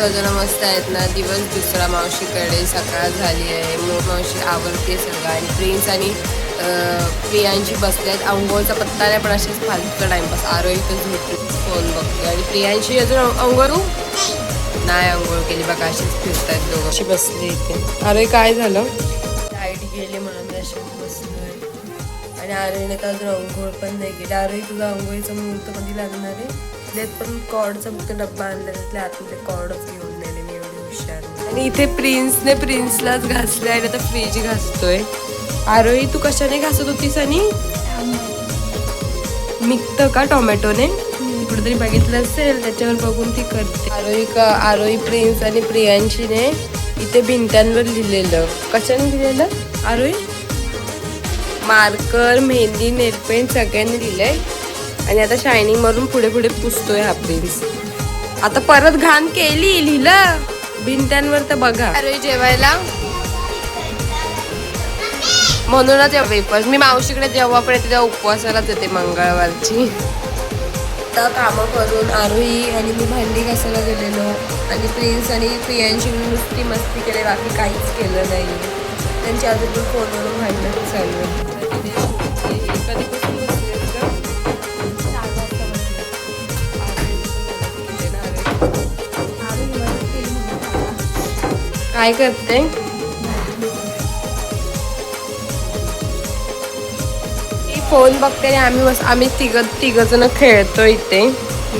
सगळेजण मस्त आहेत ना. दिवस दुसरा मावशीकडे सकाळ झाली आहे. मग मावशी आवडते सगळं आणि प्रिन्स आणि प्रियांशी बसल्यात अंघोळचा पत्ता नाही पण असेच फालतू टाइमपास. आरोही तर झोपली. फोन बघते आणि प्रियांशी अजून अंघोळ? नाही अंघोळ केली. बघा अशीच फिरतायत दोघं. अशी बसली इथे. अरे काय झालं? लाइट गेली म्हणून अशीच बसलोय आणि आरोहीने तर अजून अंघोळ पण नाही केली. आरोही तुझा अंघोळीचा मुहूर्त कधी लागणार आहे? त्यात पण कॉर्डचा फक्त डब्बा आणला त्यातल्या आतमध्ये कॉर्डच घेऊन नेले मी एवढी हुशार. आणि इथे प्रिन्सने प्रिन्सलाच घासले आणि आता फ्रीज घासतोय. आरोही तू कशाने घासत होतीस आणि? निघतं का टोमॅटोने? कुठेतरी बघितलं असेल त्याच्यावर बघून ती करते. आरोही का आरोही प्रिन्स आणि प्रियांशीने इथे भिंत्यांवर लिहिलेलं. कशाने लिहिलेलं? आरोही? मार्कर मेहंदी नेलपेंट सगळ्यांनी लिहिलंय. आणि आता शायनिंग मारून पुढे पुढे पुसतोय हा प्रिन्स आता परत घाण केली लिहिलं. भिंत्यांवर तर बघा. अरे जेवायला? म्हणूनच या वेपर्स मी मावशीकडे जेव्हा पण येते तेव्हा उपवासालाच येते मंगळवारची. आता कामं करून आरोही आणि मी भांडी घासायला गेलेलो. आणि प्रिन्स आणि प्रियांशी नुसती मस्ती केली बाकी काहीच केलं नाही. त्यांची अजून फोनवरून भांडण चालू काय करते? ती फोन बघते आणि आम्ही आम्ही तिघ तिघ जण खेळतो इथे.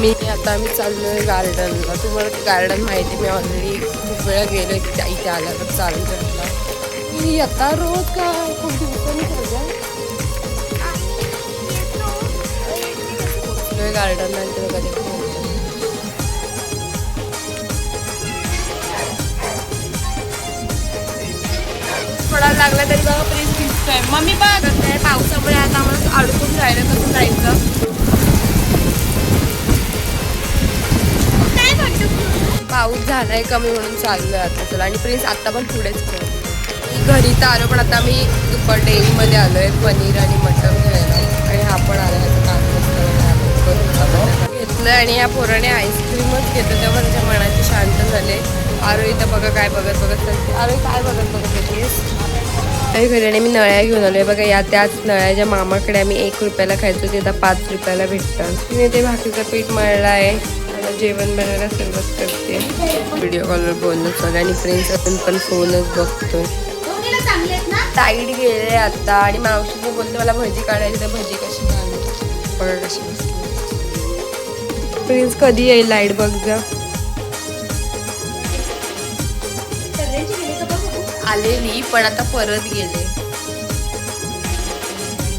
मी आता आम्ही चाललोय गार्डनला तुम्हाला गार्डन माहिती मी ऑलरेडी खूप वेळा गेलो इथे इथे आल्यावर चालू करता आता रोज का? खूप दिवसांनी ते खेळतोय. थोडा लागला तरी बघा प्लीज दिसतोय मम्मी बघ. त्या पावसामुळे आता आम्हाला अडकून राहिलं कसं जायचं? पाऊस झालाय कमी म्हणून चाललोय आता. चला आणि प्लीज आता पण पुढेच घरी तर आलो पण आता मी दुपार डेअरीमध्ये आलोय. पनीर आणि मटण घ्यायला आणि हा पण आला याचं घेतलं आणि या पोराने आईस्क्रीमच घेतलं. तेव्हा त्याच्या मनाचे शांत झाले. आरोही तर बघा काय बघत बघत चालते आरोही काय बघत बघत होतीस आणि घरी मी नळ्या घेऊन आलोय. बघा या त्याच नळ्याच्या मामाकडे आम्ही एक रुपयाला खायचो. ते आता पाच रुपयाला भेटतात. तिने ते भाकरीचं पीठ मळलं आहे आता जेवण बनायला सुरुवात करते. व्हिडिओ कॉलवर बोलणं चालू आणि फ्रेंड्स अजून पण फोनच बघतोय. टाईट गेले आता आणि मावशीने बोलते मला भजी काढायची तर भजी कशी काढू कशी प्रिन्स कधी येईल लाइट बघ जा. आलेली पण आता परत गेले.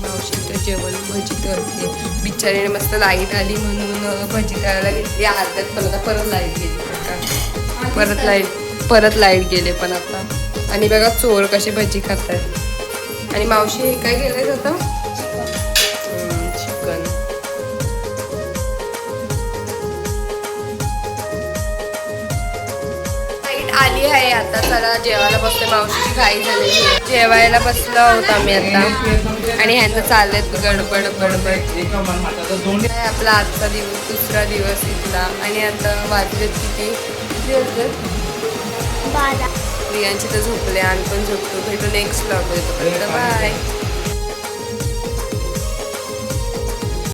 मावशी तर जेवण भजी करते. बिचारीने मस्त लाइट आली म्हणून भजी करायला घेतली. अर्ध्यात पण आता परत लाइट गेली. परत लाइट परत लाइट गेले पण आता. आणि बघा चोर कशी भजी खातात. आणि मावशी हे काय केलंय आता? चिकन लाइट आली आहे आता चला जेवायला बसते मावशीची घाई झालेली आहे. जेवायला बसलो आहोत आम्ही आता. आणि ह्यांचं चाललंय गडबड गडबड. काय आपला आजचा दिवस दुसरा दिवस इथला. आणि आता वाजलेत किती? किती वाजलेत? प्रियांची तर झोपले आम्ही पण झोपतो. भेटू नेक्स्ट ब्लॉग येतो बाय